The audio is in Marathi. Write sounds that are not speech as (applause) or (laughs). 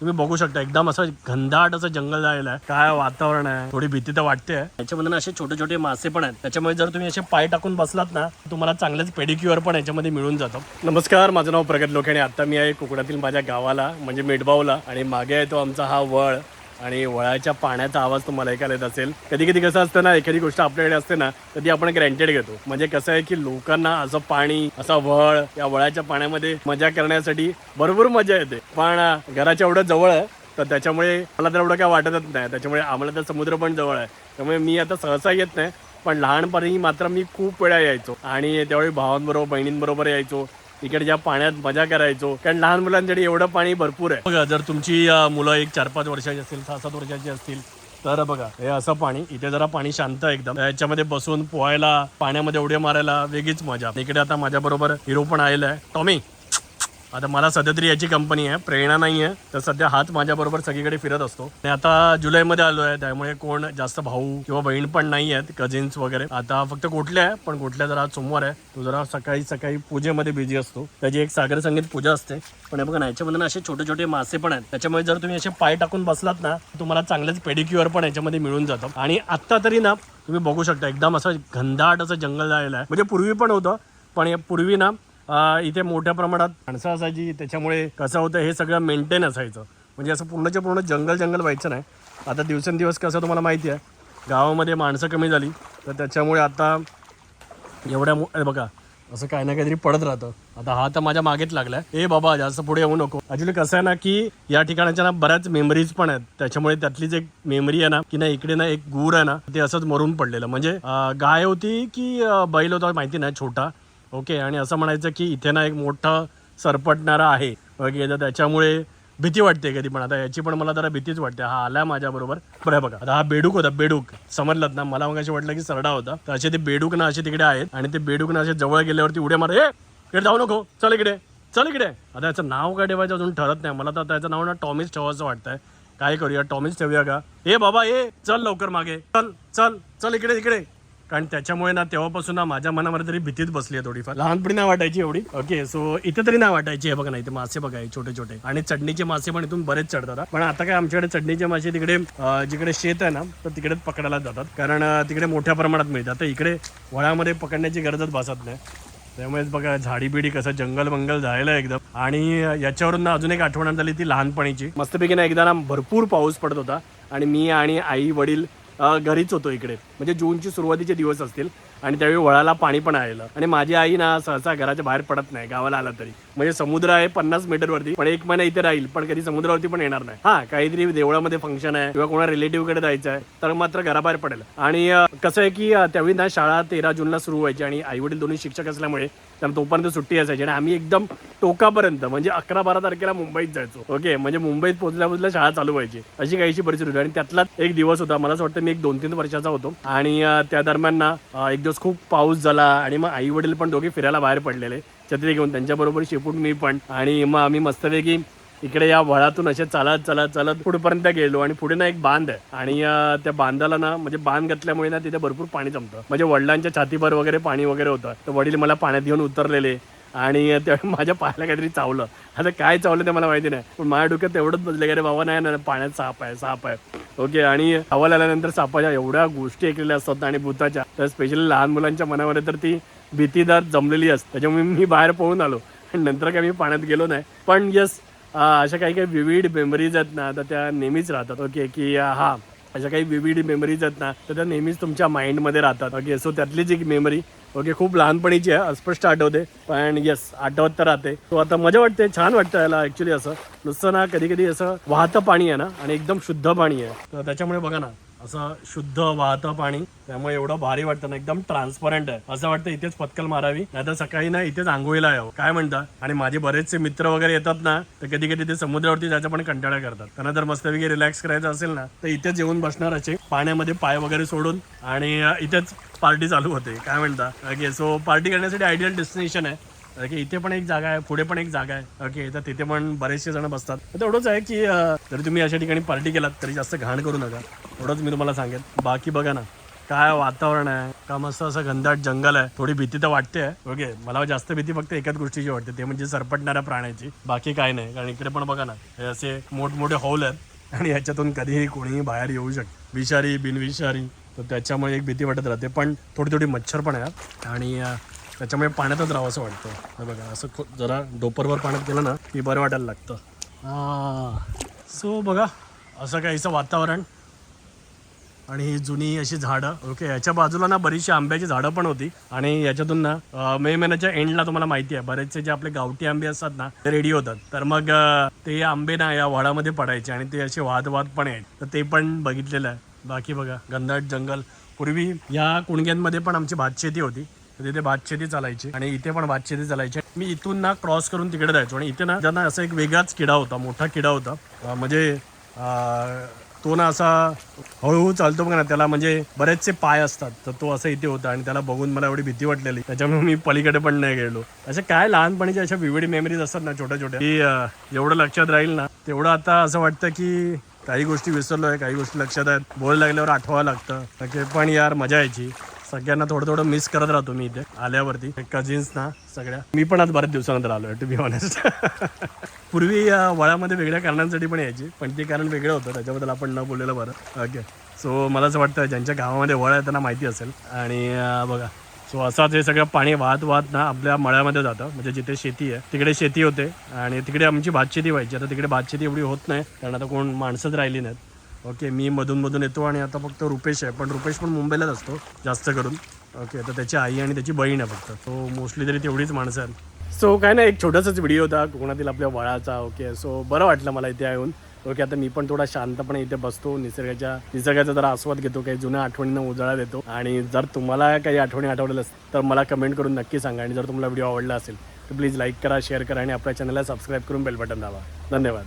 तुम्ही बघू शकता एकदम असं घनदाट असं जंगल झालेलं आहे. काय वातावरण आहे थोडी भीती तर वाटते याच्यामध्ये ना असे छोटे छोटे मासे पण आहेत. त्याच्यामुळे जर तुम्ही असे पाय टाकून बसलात ना तुम्हाला चांगलेच पेडिक्युअर पण याच्यामध्ये मिळून जातं. नमस्कार माझं नाव प्रगत लोक आणि आता मी आहे कोकणातील माझ्या गावाला म्हणजे मेटबावला आणि मागे आहे तो आमचा हा वळ. आणि वळाच्या पाण्याचा आवाज तुम्हाला ऐकायला येत असेल. कधी कधी कसं असतं ना एखादी गोष्ट आपल्याकडे असते ना कधी आपण ग्रँटेड घेतो. म्हणजे कसं आहे की लोकांना असं पाणी असा वळ या वळाच्या पाण्यामध्ये मजा करण्यासाठी भरपूर मजा येते. पण घराच्या एवढं जवळ आहे तर त्याच्यामुळे मला तर एवढं काय वाटतच नाही. त्याच्यामुळे आम्हाला तर समुद्र पण जवळ आहे. त्यामुळे मी आता सहसा येत नाही पण लहानपणी मात्र मी खूप वेळा यायचो. आणि त्यावेळी भावांबरोबर बहिणींबरोबर यायचो. इकडच्या पाण्यात मजा करायचो. कारण लहान मुलांसाठी एवढं पाणी भरपूर आहे. बघा जर तुमची मुलं एक चार पाच वर्षाची असतील सहा सात वर्षाची असतील तर बघा हे असं पाणी इथे जरा पाणी शांत आहे एकदम. याच्यामध्ये बसून पोहायला पाण्यामध्ये उड्या मारायला वेगळीच मजा. इकडे आता माझ्या बरोबर हिरो पण आलेला आहे. टॉमी आता मला सध्या तरी याची कंपनी आहे. प्रेरणा नाही आहे तर सध्या हात माझ्याबरोबर सगळीकडे फिरत असतो. आणि आता जुलैमध्ये आलो आहे. त्यामुळे कोण जास्त भाऊ किंवा बहीण पण नाही आहेत. कझिन्स वगैरे. आता फक्त कुठल्या आहे पण कुठल्या जरा आज सोमवार आहे. तो जरा सकाळी सकाळी पूजेमध्ये बिझी असतो. त्याची एक सागर संगीत पूजा असते. पण हे बघा ना याच्यामध्ये ना असे छोटे छोटे मासे पण आहेत. त्याच्यामुळे जर तुम्ही असे पाय टाकून बसलात ना तुम्हाला चांगलेच पेडिक्युअर पण याच्यामध्ये मिळून जातं. आणि आत्ता तरी ना तुम्ही बघू शकता एकदम असं घनदाट असं जंगल झालेलं आहे. म्हणजे पूर्वी पण होतं पण या पूर्वी ना इथे मोठ्या प्रमाणात माणसं असायची त्याच्यामुळे कसं होतं हे सगळं मेंटेन असायचं. म्हणजे असं पूर्णच्या पूर्ण जंगल जंगल व्हायचं नाही. आता दिवसेंदिवस कसं तुम्हाला माहिती आहे गावामध्ये माणसं कमी झाली तर त्याच्यामुळे आता एवढ्या मो- बघा असं काही ना काहीतरी पडत राहतं. आता हा तर माझ्या मागेच लागलाय. ए बाबा जास्त पुढे येऊ नको. ॲक्च्युली कसं आहे ना की या ठिकाणाच्या ना बऱ्याच मेमरीज पण आहेत. त्याच्यामुळे त्यातलीच एक मेमरी आहे ना की ना इकडे ना एक गूर आहे ना ते असंच मरून पडलेलं. म्हणजे गाय होती की बैल होता माहिती नाही छोटा. ओके आणि असं म्हणायचं की इथे ना एक मोठा सरपटणारा आहे. ओके तर त्याच्यामुळे भीती वाटते कधी पण. आता याची पण मला जरा भीतीच वाटते. हा आला माझ्याबरोबर बरं आहे बघा आता हा बेडूक होता बेडूक. समजलात ना? मला मग वाटलं की सरडा होता. तर असे ते बेडूक ना असे तिकडे आहेत आणि ते बेडूक ना असे जवळ गेल्यावरती उड्या मार ए इकडे जाऊ नको. चल इकडे. चल इकडे. आता याचं नाव काय ठेवायचं अजून ठरत नाही. मला तर त्याचं नाव ना टॉमीच ठेवायचं वाटतंय. काय करूया? टॉमिस ठेवूया का? ए बाबा ए चल लवकर मागे. चल चल चल इकडे इकडे. कारण त्याच्यामुळे ना तेव्हापासून ना माझ्या मनामध्ये तरी भीतीच बसली आहे थोडीफार. लहानपणी नाही वाटायची एवढी? ओके सो इथे तरी नाही वाटायची हे बघा नाही ते मासे बघा छोटे छोटे. आणि चढणीचे मासे पण इथून बरेच चढतात पण आता काय आमच्याकडे चढणीचे मासे तिकडे जिकडे शेत आहे ना तर तिकडेच पकडायला जातात. कारण तिकडे मोठ्या प्रमाणात मिळतात. तर इकडे वळामध्ये पकडण्याची गरजच भासत नाही. त्यामुळेच बघा झाडी बिडी कसं जंगल मंगल झालेलं आहे एकदम. आणि याच्यावरून ना अजून एक आठवण झाली ती लहानपणीची. मस्तपैकी ना एकदा ना भरपूर पाऊस पडत होता. आणि मी आणि आई वडील घरीच होतो इकडे. म्हणजे जूनचे सुरुवातीचे दिवस असतील आणि त्यावेळी वळाला पाणी पण आलेलं. आणि माझी आई ना सहसा घराच्या बाहेर पडत नाही गावाला आला तरी. म्हणजे समुद्र आहे पन्नास मीटरवरती पण एक महिना इथे राहील पण कधी समुद्रावरती पण येणार नाही. हा काहीतरी देवळामध्ये फंक्शन आहे किंवा कोणा रिलेटिव्हकडे जायचं आहे तर मात्र घराबाहेर पडेल. आणि कसं आहे की त्यावेळी ना शाळा तेरा जूनला सुरू व्हायची आणि आई वडील दोन्ही शिक्षक असल्यामुळे त्यामुळे तोपर्यंत सुट्टी असायची आणि आम्ही एकदम टोकापर्यंत म्हणजे अकरा बारा तारखेला मुंबईत जायचो. ओके म्हणजे मुंबईत पोहोचल्या पोहोचल्या शाळा चालू व्हायची. अशी काहीशी परिस्थिती होती आणि त्यातलाच एक दिवस होता. मला असं वाटतं मी एक दोन तीन वर्षाचा होतो. आणि त्या दरम्यान ना एक दिवस खूप पाऊस झाला आणि मग आई वडील पण दोघे फिरायला बाहेर पडलेले. छत्री घेऊन त्यांच्याबरोबर शेपूट मी पण. आणि मग आम्ही मस्तपैकी इकडे या वळातून असे चालत चालत चालत पुढेपर्यंत गेलो आणि पुढे ना एक बांध आहे. आणि त्या बांधाला ना म्हणजे बांध घातल्यामुळे ना तिथे भरपूर पाणी जमतं. म्हणजे वडिलांच्या छातीभर वगैरे पाणी वगैरे होतं. तर वडील मला पाण्यात घेऊन उतरलेले आणि त्यावेळी (laughs) माझ्या पायाला काहीतरी चावलं. आता काय चावलं ते मला माहिती नाही. पण माझ्या डोक्यात तेवढंच बसले की अरे बाबा नाही ना पाण्यात साप आहे साप आहे. ओके आणि हवाल आल्यानंतर सापाच्या एवढ्या गोष्टी ऐकलेल्या असतात आणि भूताच्या. तर स्पेशली लहान मुलांच्या मनामध्ये तर ती भीतीदार जमलेली असते. त्याच्यामुळे मी बाहेर पळून आलो. आणि नंतर काय मी पाण्यात गेलो नाही. पण यस अशा काही काही विविड मेमरीज आहेत ना तर त्या नेहमीच राहतात. ओके की हा अशा काही विविड मेमरीज आहेत ना तर त्या नेहमीच तुमच्या माइंडमध्ये राहतात. ओके सो त्यातलीच एक मेमरी ओके खूप लहानपणीची आहे अस्पष्ट आठवते पण येस आठवत तर राहते. तो आता मजा वाटते छान वाटतं याला ऍक्च्युली असं. नुसतं ना कधी कधी असं वाहतं पाणी आहे ना आणि एकदम शुद्ध पाणी आहे. तर त्याच्यामुळे बघा ना असं शुद्ध वाहतं पाणी. त्यामुळे एवढं भारी वाटतं ना एकदम ट्रान्सपरंट आहे. असं वाटतं इथेच पत्कल मारावी. आता सकाळी ना इथेच आंघोळीला यावं. काय म्हणता? आणि माझे बरेचसे मित्र वगैरे येतात ना तर कधी कधी ते समुद्रावरती जायचं पण कंटाळा करतात. त्यांना जर मस्तपैकी रिलॅक्स करायचं असेल ना तर इथेच येऊन बसणार असे. पाण्यामध्ये पाय वगैरे सोडून आणि इथेच पार्टी चालू होते. काय म्हणता? ओके सो पार्टी करण्यासाठी आयडियल डेस्टिनेशन आहे. ओके इथे पण एक जागा आहे पुढे पण एक जागा आहे. ओके तर तिथे पण बरेचसे जण बसतात. तर तेवढंच आहे की जरी तुम्ही अशा ठिकाणी पार्टी केलात तरी जास्त घाण करू नका. एवढंच मी तुम्हाला सांगेन. बाकी बघा ना काय वातावरण आहे का मस्त असं घनदाट जंगल आहे. थोडी भीती तर वाटते. ओके मला जास्त भीती फक्त एकाच गोष्टीची वाटते ते म्हणजे सरपटणाऱ्या प्राण्याची. बाकी काय नाही कारण इकडे पण बघा ना हे असे मोठमोठे हॉल आहेत. आणि याच्यातून कधीही कोणीही बाहेर येऊ शकते विषारी बिनविषारी तर त्याच्यामुळे एक भीती वाटत राहते. पण थोडी थोडी मच्छर पण आहेत. आणि त्याच्यामुळे पाण्यातच राहावं असं वाटतं. हे बघा असं खू- जरा डोपरवर पाण्यात गेलं ना की बरं वाटायला लागतं. सो बघा असं काहीचं वातावरण. आणि ही जुनी अशी झाडं ओके याच्या बाजूला ना बरीचशी आंब्याची झाडं पण होती. आणि याच्यातून ना मे महिन्याच्या एंडला तुम्हाला माहिती आहे बरेचसे जे आपले गावठी आंबे असतात ना ते रेडी होतात. तर मग ते आंबे ना या वाडामध्ये पडायचे आणि ते असे वाद वाद पण आहेत तर ते पण बघितलेलं आहे. बाकी बघा गंधाट जंगल. पूर्वी या कुणग्यांमध्ये पण आमची भातशेती होती. तिथे भातशेती चालायची आणि इथे पण भातशेती चालायची. मी इथून ना क्रॉस करून तिकडे जायचो आणि इथे ना त्यांना असा एक वेगळाच किडा होता मोठा किडा होता म्हणजे तो ना असा हळूहळू चालतो बघा ना त्याला म्हणजे बरेचसे पाय असतात तर तो असं इथे होता आणि त्याला बघून मला एवढी भीती वाटलेली. त्याच्यामुळे मी पलीकडे पण नाही गेलो. अशा काय लहानपणीच्या अशा विविड मेमरीज असतात ना छोट्या छोट्या. की एवढं लक्षात राहील ना तेवढं आता असं वाटतं की काही गोष्टी विसरलोय काही गोष्टी लक्षात आहेत. बोल लागल्यावर आठवावं लागतं. पण यार मजा यायची. सगळ्यांना थोडं थोडं मिस करत राहतो मी इथे. आल्यावरती. कझिन्स ना सगळ्या. मी पण आज बऱ्याच दिवसानंतर आलोय टू बी ऑनेस्ट पूर्वी या वळामध्ये वेगळ्या कारणांसाठी पण यायची पण ते कारण वेगळं होतं त्याच्याबद्दल आपण न बोललेलं बरं. ओके सो मला असं वाटतं ज्यांच्या गावामध्ये वळ आहे त्यांना माहिती असेल. आणि बघा. सो असंच हे सगळं पाणी वाहत वाहत ना आपल्या मळ्यामध्ये जातं. म्हणजे जिथे शेती आहे तिकडे शेती होते. आणि तिकडे आमची भातशेती व्हायची. आता तिकडे भातशेती एवढी होत नाही कारण आता कोण माणसंच राहिली नाहीत. ओके मी मधून मधून येतो आणि आता फक्त रुपेश आहे पण रुपेश पण मुंबईलाच असतो जास्त करून. ओके तर त्याची आई आणि त्याची बहीण आहे फक्त. सो मोस्टली तरी तेवढीच माणसं आहेत. सो काय ना एक छोटासाच व्हिडिओ होता कोकणातील आपल्या वळाचा ओके. सो बरं वाटलं मला इथे येऊन. ओके आता मी पण थोडा शांतपणे इथे बसतो निसर्गाच्या निसर्गाचा जरा आस्वाद घेतो काही जुन्या आठवणींना उजाळा देतो. आणि जर तुम्हाला काही आठवणी आठवलेल्या असतील तर मला कमेंट करून नक्की सांगा. आणि जर तुम्हाला व्हिडिओ आवडला असेल तर प्लीज लाईक करा शेअर करा आणि आपल्या चॅनलला सबस्क्राईब करून बेल बटन दाबा. धन्यवाद.